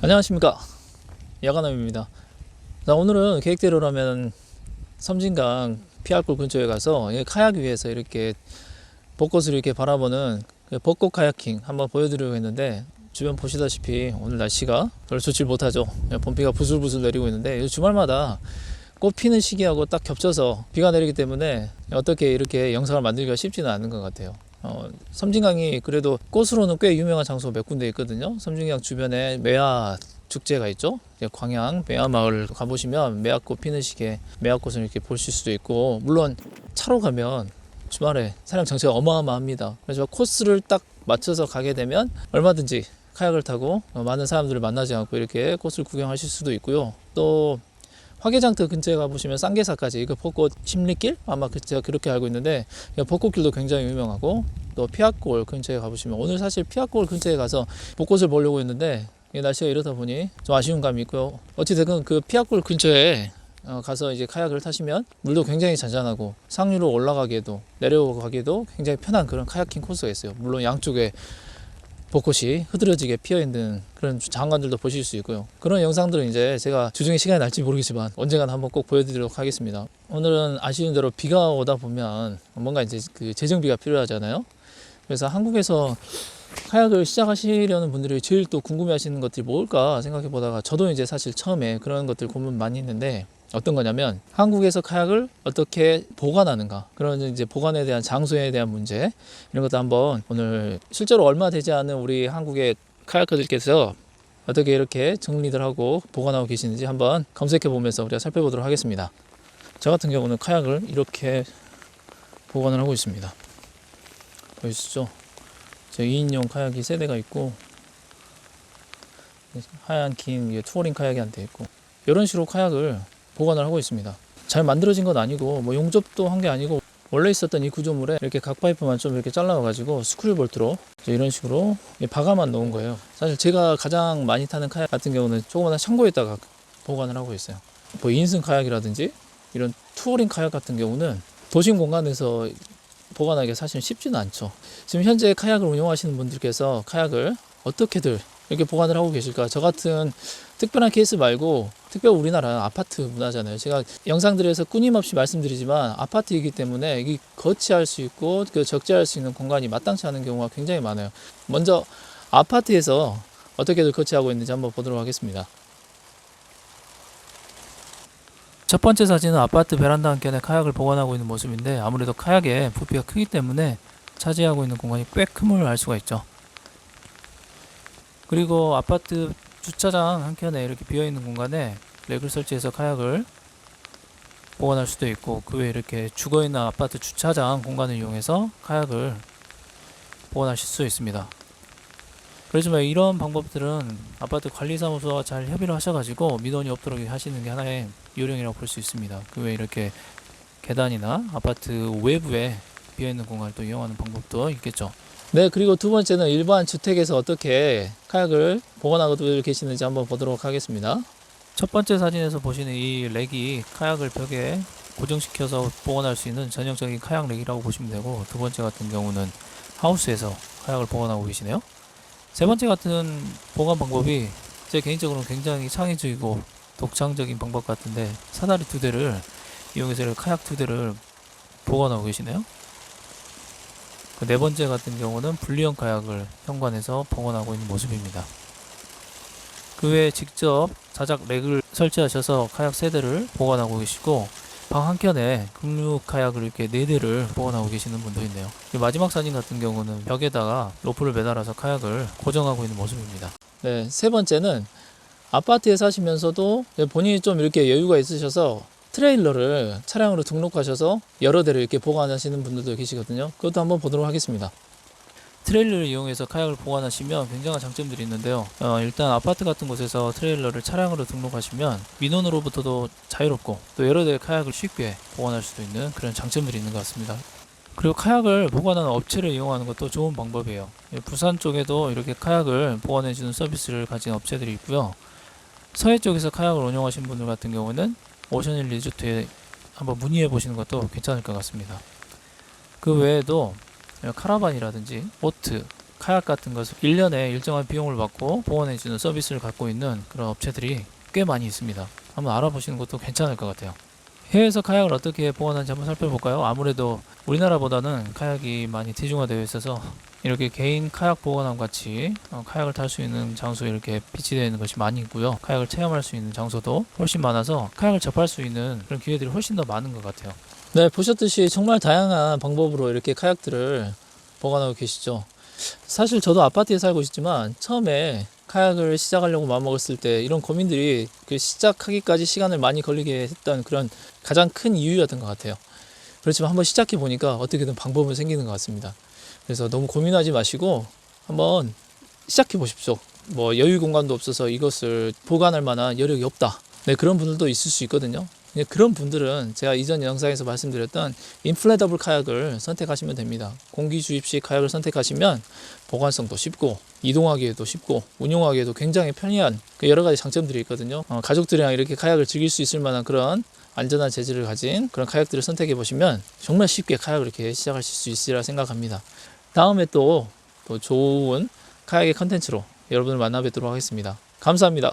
안녕하십니까. 야간함입니다. 자 오늘은 계획대로라면 섬진강 피알골 근처에 가서 이 카약 위에서 이렇게 벚꽃을 이렇게 바라보는 그 벚꽃 카야킹 한번 보여드리려고 했는데 주변 보시다시피 오늘 날씨가 별로 좋지 못하죠. 봄비가 부슬부슬 내리고 있는데 이 주말마다 꽃 피는 시기하고 딱 겹쳐서 비가 내리기 때문에 어떻게 이렇게 영상을 만들기가 쉽지는 않은 것 같아요 어, 섬진강이 그래도 꽃으로는 꽤 유명한 장소 몇 군데 있거든요. 섬진강 주변에 매화 축제가 있죠. 광양 매화 마을 가보시면 매화꽃 피는 시기에 매화꽃을 이렇게 보실 수도 있고 물론 차로 가면 주말에 사람 정체가 어마어마합니다. 그래서 코스를 딱 맞춰서 가게 되면 얼마든지 카약을 타고 어, 많은 사람들을 만나지 않고 이렇게 꽃을 구경하실 수도 있고요. 또 화개장터 근처에 가보시면 쌍계사까지 이거 벚꽃 심리길? 아마 그 제가 그렇게 알고 있는데 이 벚꽃길도 굉장히 유명하고 또 피아골 근처에 가보시면 오늘 사실 피아골 근처에 가서 벚꽃을 보려고 했는데 이 날씨가 이러다 보니 좀 아쉬운 감이 있고요. 어찌됐든 그 피아골 근처에 어, 가서 이제 카약을 타시면 물도 굉장히 잔잔하고 상류로 올라가기에도 내려가기에도 굉장히 편한 그런 카야킹 코스가 있어요. 물론 양쪽에 벚꽃이 흐드러지게 피어 있는 그런 장관들도 보실 수 있고요. 그런 영상들은 이제 제가 주중에 시간이 날지 모르겠지만 언젠간 한번 꼭 보여드리도록 하겠습니다. 오늘은 아시는 대로 비가 오다 보면 뭔가 이제 그 재정비가 필요하잖아요. 그래서 한국에서 카약을 시작하시려는 분들이 제일 또 궁금해 하시는 것들이 뭘까 생각해 보다가 저도 이제 사실 처음에 그런 것들 고민 많이 했는데 어떤 거냐면 한국에서 카약을 어떻게 보관하는가 그런 이제 보관에 대한 장소에 대한 문제 이런 것도 한번 오늘 실제로 얼마 되지 않은 우리 한국의 카야커들께서 어떻게 이렇게 정리들 하고 보관하고 계시는지 한번 검색해 보면서 우리가 살펴보도록 하겠습니다. 저 같은 경우는 카약을 이렇게 보관을 하고 있습니다. 보이시죠? 저 2인용 카약이 세 대가 있고 하얀 긴 투어링 카약이 한 대 있고 이런 식으로 카약을 보관을 하고 있습니다. 잘 만들어진 건 아니고 뭐 용접도 한 게 아니고 원래 있었던 이 구조물에 이렇게 각 파이프만 좀 이렇게 잘라가지고 스크류 볼트로 이런 식으로 박아만 놓은 거예요. 사실 제가 가장 많이 타는 카약 같은 경우는 조그마한 창고에다가 보관을 하고 있어요. 뭐 2인승 카약이라든지 이런 투어링 카약 같은 경우는 도심 공간에서 보관하기가 사실 쉽지는 않죠. 지금 현재 카약을 운영하시는 분들께서 카약을 어떻게들 이렇게 보관을 하고 계실까? 저 같은 특별한 케이스 말고 특별 우리나라 아파트 문화잖아요. 제가 영상들에서 끊임없이 말씀드리지만 아파트이기 때문에 이 거치할 수 있고 그 적재할 수 있는 공간이 마땅치 않은 경우가 굉장히 많아요. 먼저 아파트에서 어떻게들 거치하고 있는지 한번 보도록 하겠습니다. 첫 번째 사진은 아파트 베란다 한켠에 카약을 보관하고 있는 모습인데 아무래도 카약의 부피가 크기 때문에 차지하고 있는 공간이 꽤 큼을 알 수가 있죠. 그리고 아파트 주차장 한켠에 이렇게 비어 있는 공간에 렉을 설치해서 카약을 보관할 수도 있고 그 외에 이렇게 죽어 있는 아파트 주차장 공간을 이용해서 카약을 보관하실 수 있습니다. 그렇지만 이런 방법들은 아파트 관리사무소와 잘 협의를 하셔가지고 민원이 없도록 하시는 게 하나의 요령이라고 볼 수 있습니다. 그 외에 이렇게 계단이나 아파트 외부에 비어 있는 공간을 또 이용하는 방법도 있겠죠. 네, 그리고 두 번째는 일반 주택에서 어떻게 카약을 보관하고 계시는지 한번 보도록 하겠습니다. 첫 번째 사진에서 보시는 이 렉이 카약을 벽에 고정시켜서 보관할 수 있는 전형적인 카약 렉이라고 보시면 되고 두 번째 같은 경우는 하우스에서 카약을 보관하고 계시네요. 세 번째 같은 보관 방법이 제 개인적으로는 굉장히 창의적이고 독창적인 방법 같은데 사다리 두 대를 이용해서 카약 두 대를 보관하고 계시네요. 그 네 번째 같은 경우는 분리형 카약을 현관에서 보관하고 있는 모습입니다. 그 외에 직접 자작 렉을 설치하셔서 카약 세 대를 보관하고 계시고 방 한켠에 급류 카약을 이렇게 네 대를 보관하고 계시는 분도 있네요. 이 마지막 사진 같은 경우는 벽에다가 로프를 매달아서 카약을 고정하고 있는 모습입니다. 네, 세 번째는 아파트에 사시면서도 본인이 좀 이렇게 여유가 있으셔서 트레일러를 차량으로 등록하셔서 여러 대를 이렇게 보관하시는 분들도 계시거든요. 그것도 한번 보도록 하겠습니다. 트레일러를 이용해서 카약을 보관하시면 굉장한 장점들이 있는데요. 어, 일단 아파트 같은 곳에서 트레일러를 차량으로 등록하시면 민원으로부터도 자유롭고 또 여러 대의 카약을 쉽게 보관할 수도 있는 그런 장점들이 있는 것 같습니다. 그리고 카약을 보관하는 업체를 이용하는 것도 좋은 방법이에요. 예, 부산 쪽에도 이렇게 카약을 보관해주는 서비스를 가진 업체들이 있고요. 서해 쪽에서 카약을 운영하시는 분들 같은 경우는 오션힐 리조트에 한번 문의해 보시는 것도 괜찮을 것 같습니다. 그 외에도 카라반이라든지 보트 카약 같은 것을 1년에 일정한 비용을 받고 보완해 주는 서비스를 갖고 있는 그런 업체들이 꽤 많이 있습니다. 한번 알아보시는 것도 괜찮을 것 같아요. 해외에서 카약을 어떻게 보완하는지 한번 살펴볼까요? 아무래도 우리나라보다는 카약이 많이 대중화되어 있어서 이렇게 개인 카약 보관함 같이 어, 카약을 탈 수 있는 장소에 이렇게 비치되어 있는 것이 많이 있고요. 카약을 체험할 수 있는 장소도 훨씬 많아서 카약을 접할 수 있는 그런 기회들이 훨씬 더 많은 것 같아요. 네, 보셨듯이 정말 다양한 방법으로 이렇게 카약들을 보관하고 계시죠. 사실 저도 아파트에 살고 있지만 처음에 카약을 시작하려고 마음먹었을 때 이런 고민들이 그 시작하기까지 시간을 많이 걸리게 했던 그런 가장 큰 이유였던 것 같아요. 그렇지만 한번 시작해 보니까 어떻게든 방법은 생기는 것 같습니다. 그래서 너무 고민하지 마시고 한번 시작해 보십시오. 뭐 여유 공간도 없어서 이것을 보관할 만한 여력이 없다. 네, 그런 분들도 있을 수 있거든요. 네, 그런 분들은 제가 이전 영상에서 말씀드렸던 인플레더블 카약을 선택하시면 됩니다. 공기 주입식 카약을 선택하시면 보관성도 쉽고 이동하기에도 쉽고 운용하기에도 굉장히 편리한 그 여러 가지 장점들이 있거든요. 어, 가족들이랑 이렇게 카약을 즐길 수 있을 만한 그런 안전한 재질을 가진 그런 카약들을 선택해 보시면 정말 쉽게 카약을 이렇게 시작하실 수 있으리라 생각합니다. 다음에 또, 또 좋은 카약의 컨텐츠로 여러분을 만나 뵙도록 하겠습니다. 감사합니다.